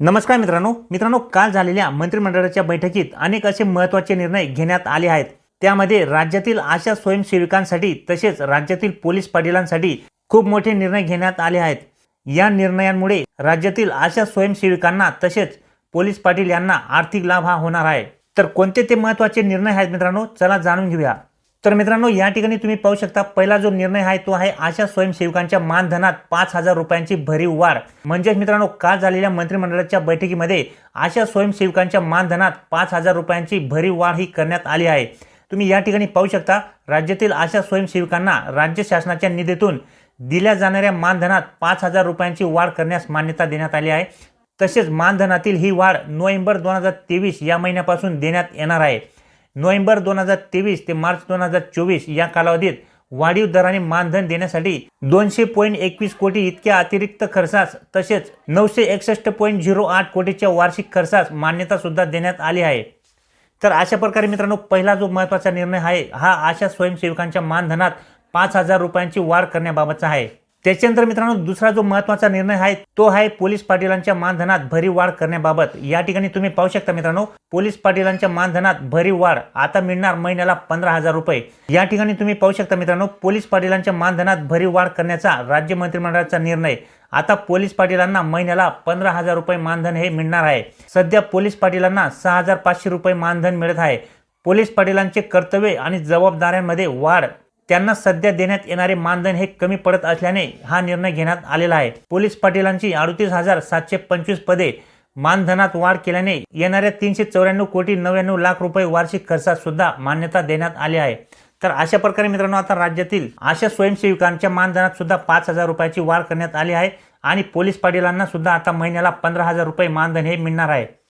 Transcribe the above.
नमस्कार मित्रांनो. मित्रांनो काल झालेल्या मंत्रिमंडळाच्या बैठकीत अनेक असे महत्त्वाचे निर्णय घेण्यात आले आहेत. त्यामध्ये राज्यातील आशा स्वयंसेविकांसाठी तसेच राज्यातील पोलीस पाटीलांसाठी खूप मोठे निर्णय घेण्यात आले आहेत. या निर्णयांमुळे राज्यातील आशा स्वयंसेविकांना तसेच पोलीस पाटील यांना आर्थिक लाभ हा होणार आहे. तर कोणते ते महत्त्वाचे निर्णय आहेत मित्रांनो? चला जाणून घेऊया. तर मित्रांनो या ठिकाणी तुम्ही पाहू शकता पहिला जो निर्णय आहे तो आहे आशा स्वयंसेवकांच्या मानधनात पाच हजार रुपयांची भरीव वाढ. म्हणजेच मित्रांनो काल झालेल्या मंत्रिमंडळाच्या बैठकीमध्ये आशा स्वयंसेवकांच्या मानधनात पाच हजार रुपयांची भरीव वाढ ही करण्यात आली आहे. तुम्ही या ठिकाणी पाहू शकता राज्यातील आशा स्वयंसेवकांना राज्य शासनाच्या निधीतून दिल्या जाणाऱ्या मानधनात पाच हजार रुपयांची वाढ करण्यास मान्यता देण्यात आली आहे. तसेच मानधनातील ही वाढ नोव्हेंबर दोन हजार तेवीस या महिन्यापासून देण्यात येणार आहे. नोव्हेंबर दोन हजार तेवीस ते मार्च दोन हजार चोवीस या कालावधीत वाढीव दराने मानधन देण्यासाठी दोनशे पॉईंट एकवीस कोटी इतक्या अतिरिक्त खर्चास तसेच नऊशे एकसष्ट पॉईंट झिरो आठ कोटीच्या वार्षिक खर्चास मान्यता सुद्धा देण्यात आली आहे. तर अशा प्रकारे मित्रांनो पहिला जो महत्त्वाचा निर्णय आहे हा अशा स्वयंसेवकांच्या मानधनात पाच हजार रुपयांची वाढ करण्याबाबतचा आहे. त्याच्यानंतर मित्रांनो दुसरा जो महत्त्वाचा निर्णय आहे तो आहे पोलीस पाटीलांच्या मानधनात भरीव वाढ करण्याबाबत. या ठिकाणी तुम्ही पाहू शकता मित्रांनो पोलीस पाटीलांच्या मानधनात भरीव वाढ. आता मिळणार महिन्याला पंधरा हजार रुपये. या ठिकाणी तुम्ही पाहू शकता मित्रांनो पोलीस पाटीलांच्या मानधनात भरीव वाढ करण्याचा राज्य मंत्रिमंडळाचा निर्णय. आता पोलीस पाटीलांना महिन्याला पंधरा हजार रुपये मानधन हे मिळणार आहे. सध्या पोलीस पाटीलांना सहा हजार पाचशे रुपये मानधन मिळत आहे. पोलीस पाटीलांचे कर्तव्य आणि जबाबदाऱ्यांमध्ये वाढ त्यांना सध्या देण्यात येणारे मानधन हे कमी पडत असल्याने हा निर्णय घेण्यात आलेला आहे. पोलीस पाटीलांची अडतीस हजार सातशे पंचवीस पदे मानधनात वाढ केल्याने येणाऱ्या तीनशे चौऱ्याण्णव कोटी नव्याण्णव लाख रुपये वार्षिक खर्चात सुद्धा मान्यता देण्यात आली आहे. तर अशा प्रकारे मित्रांनो आता राज्यातील अशा स्वयंसेविकांच्या मानधनात सुद्धा पाच हजार रुपयाची वाढ करण्यात आली आहे आणि पोलीस पाटीलांना सुद्धा आता महिन्याला पंधरा हजार रुपये मानधन हे मिळणार आहे.